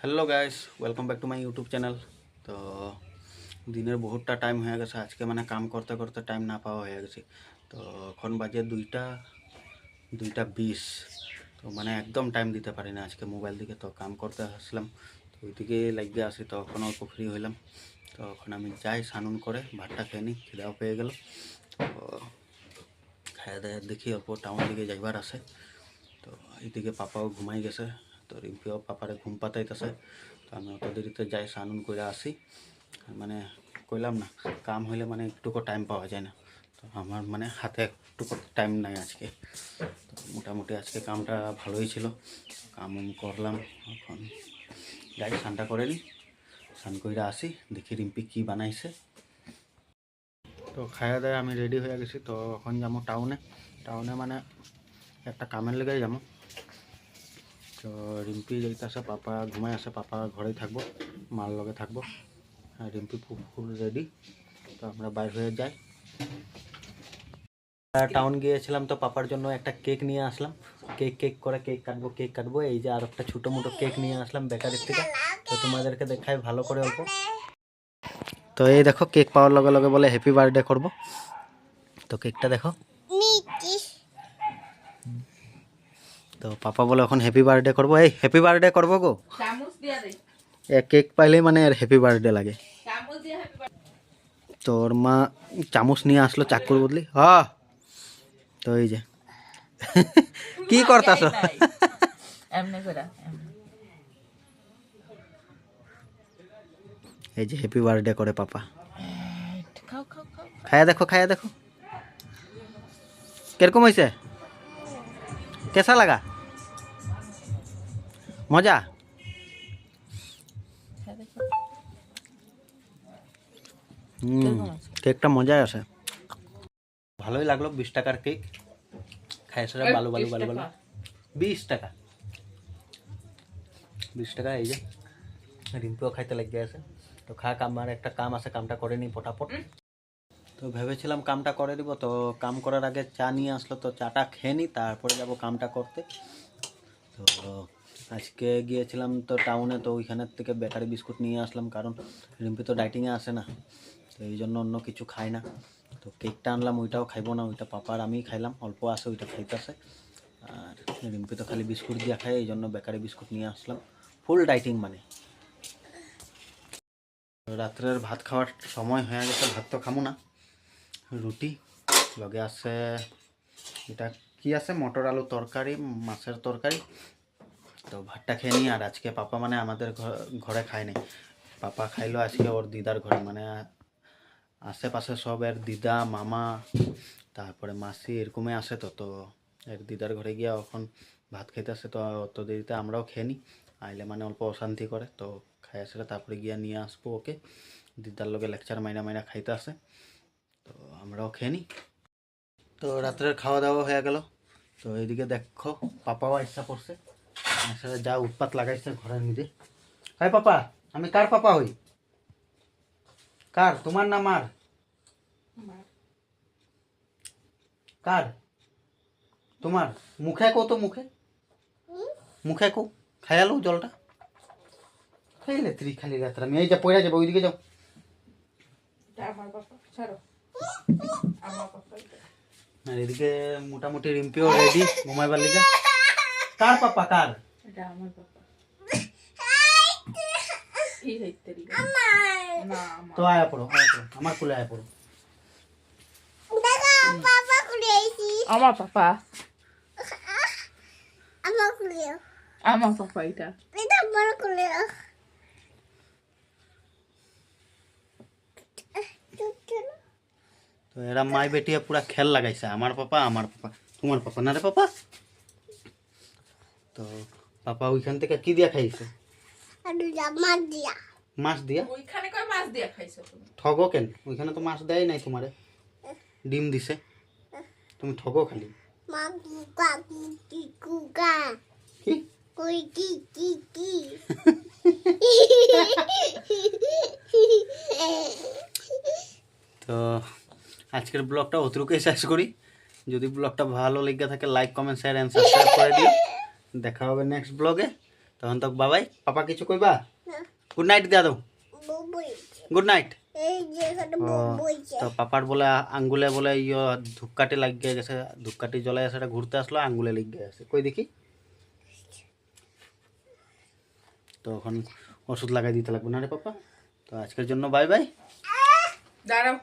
Hello guys welcome back to my YouTube channel তো দিনের বহুতটা time হয়ে গেছে আজকে মানে কাম করতে করতে টাইম না পাওয়া হয়ে গেছে তো এখন বাজে দুইটা দুইটা বিশ তো মানে একদম টাইম দিতে পারি না আজকে মোবাইল দিকে তো কাম করতে আসলাম তো ওইদিকে লাগিয়ে আসি তো এখন অল্প ফ্রি হইলাম তো এখন আমি যাই স্নান করে ভাতটা খেয়ে নিই খিদাও পেয়ে গেল তো খাইয়া দাইয়া দেখি অল্প টাউন দিকে যাইবার আছে তো এইদিকে পাপাও ঘুমাই গেছে তো রিম্পিও পাপারে ঘুম পাতাইতেছে, তো আমি অত দেরিতে যাই, স্নান করে আসি। মানে কইলাম না, কাম হইলে মানে একটুকু টাইম পাওয়া যায় না। তো আমার মানে হাতে একটুকু টাইম নাই আজকে। তো মোটামুটি আজকে কামটা ভালোই ছিল। কাম করলাম, এখন যাই, স্নানটা করে নিই স্নান করে আসি, দেখি রিম্পি কী বানাইছে। তো খাওয়া দাওয়া আমি রেডি হয়ে গেছি, তো এখন যাব টাউনে টাউনে মানে একটা কামের লেগে যাব তো রিম্পি যাইতেছে পাপা ঘুমাই আছে পাপা ঘরেই থাকব, মার লগে থাকব। আর রিম্পি ফুল ফুল রেডি তো আমরা বাইর হয়ে যাই। টাউন গিয়েছিলাম তো পাপার জন্য একটা কেক নিয়ে আসলাম। কেক কেক করে কেক কাটবো কেক কাটবো। এই যে আর একটা ছোটো মোটো কেক নিয়ে আসলাম বেকারির থেকে। তো তোমাদেরকে দেখাই ভালো করে অল্প। তো এই দেখো কেক পাওয়ার লগে লগে বলে হ্যাপি বার্থডে করব। তো কেকটা দেখো। তো পাপা বলে এখন হ্যাপি বার্থডে করব। এই হ্যাপি বার্থডে করব গো। কেক পাইলেই মানে আর হ্যাপি বার্থডে লাগে। তোর মা চামচ নিয়ে আসলো চাকুর বদলি। হ্যাঁ তো এই যে। কি করতাছ? এমনি করে এমনি। এই যে হ্যাপি বার্থডে করে পাপা। খায়া দেখো খায়া দেখো। কীরকম হয়েছে কেসা লাগা? মজা? হুম, কেকটা মজাই আছে ভালোই লাগল বিশ টাকার কেক। খাইছে বালু বালু বালু বালু। বিশ টাকা। বিশ টাকা এই যে। রিম্পিও খাইতে লেগে আছে। তো খাক আমার একটা কাম আছে কামটা করে নিই ফটাফট। তো ভেবেছিলাম কামটা করে দিব তো কাম করার আগে চা নিয়ে আসলো তো চাটা খেয়ে নিই তারপরে যাব কামটা করতে। তো আজকে গিয়েছিলাম তো টাউনে তো ওইখানের থেকে বেকারি বিস্কুট নিয়ে আসলাম, কারণ রিম্পি তো ডাইটিংয়ে আসে না, তো এই জন্য অন্য কিছু খাই না। তো কেকটা আনলাম, ওইটাও খাইবো না, ওইটা পাপার আমি খাইলাম, অল্প আসে ওইটা খাইতেছে। আর রিম্পি তো খালি বিস্কুট দিয়ে খায়, এই জন্য বেকারি বিস্কুট নিয়ে আসলাম। ফুল ডাইটিং মানে। রাত্রের ভাত খাওয়ার সময় হয়ে গেছে, ভাত তো খামো না। রুটি, লগে আছে, এটা কি আছে? মটর আলু তরকারি, মাছের তরকারি। তো ভাতটা খেয়ে নিই আর আজকে পাপা মানে আমাদের ঘরে খায়নি। পাপা খাইলো আজকে ওর দিদার ঘরে মানে আশেপাশে সব এর দিদা, মামা, তারপরে মাসি এরকমই আসে তো তো এর দিদার ঘরে গিয়ে এখন ভাত খাইতে আসে তো অত দেরিতে আমরাও খেয়ে নিই। আইলে মানে অল্প অশান্তি করে, তো খাই আসলে তারপরে গিয়ে নিয়ে আসব ওকে। দিদার লগে লেকচার মাইনা মাইনা খাইতে আসে তো আমরাও খেয়ে নিই। তো রাত্রের খাওয়া দাওয়া হয়ে গেল, তো এইদিকে দেখো, পাপাও ইচ্ছা পড়ছে। আসলে যা উৎপাত লাগাইছে ঘরের মধ্যে। হাই পাপা আমি কার পাপা হই? কার? তোমার না মার? কার? তোমার? মুখে কো তো মুখে। মুখে কো খাইয়ালো জলটা। খাইলে ত্রি খালি রাত্রে। আমি এই যা পড়ে যাব ওইদিকে যাও। আর এদিকে মোটামুটি রিম্পিও রেডি ঘুমাইবার লিগে। কার পাপা? কার? এটা আমার বাবা কি হইতে রি না আমার তো আয়া পড়ো আয়া পড়ো আমার কুলে আয়া পড়ো আমার পাপা আমার পাপা এটা তো এরা মাই বেটিয়া পুরা খেল লাগাইছে আমার পাপা আমার পাপা তোমার পাপা না রে পাপা তো পাপা ওইখান থেকে কি দিয়া খাইছে? মাছ দিয়া। ওইখানে কয় মাছ দিয়া খাইছো তুমি? ঠগো কেন? ওইখানে তো মাছ দেয় নাই তোমারে। ডিম দিছে। তুমি ঠগো খালি। কি? তো আজকের ব্লগটা অতটুকুই শেষ করি। যদি ব্লগটা ভালো লেগে থাকে like comment share and subscribe করে দিও। দেখা হবে নেক্সট ব্লগে তখন তো বাবাই পাপা কিছু কইবা? গুড নাইট দিয়া দাও। গুড নাইট তো পাপার বলে আঙ্গুলে বলে ইয়ে ধূপকাঠি লাগিয়ে গেছে ধূপকাঠি জ্বলাই সেটা ঘুরতে আসলো আঙ্গুলে লেগে গেছে কই দেখি? তো এখন ওষুধ লাগাই দিতে লাগবে না রে পাপা? তো আজকের জন্য বাই বাই। দাঁড়াও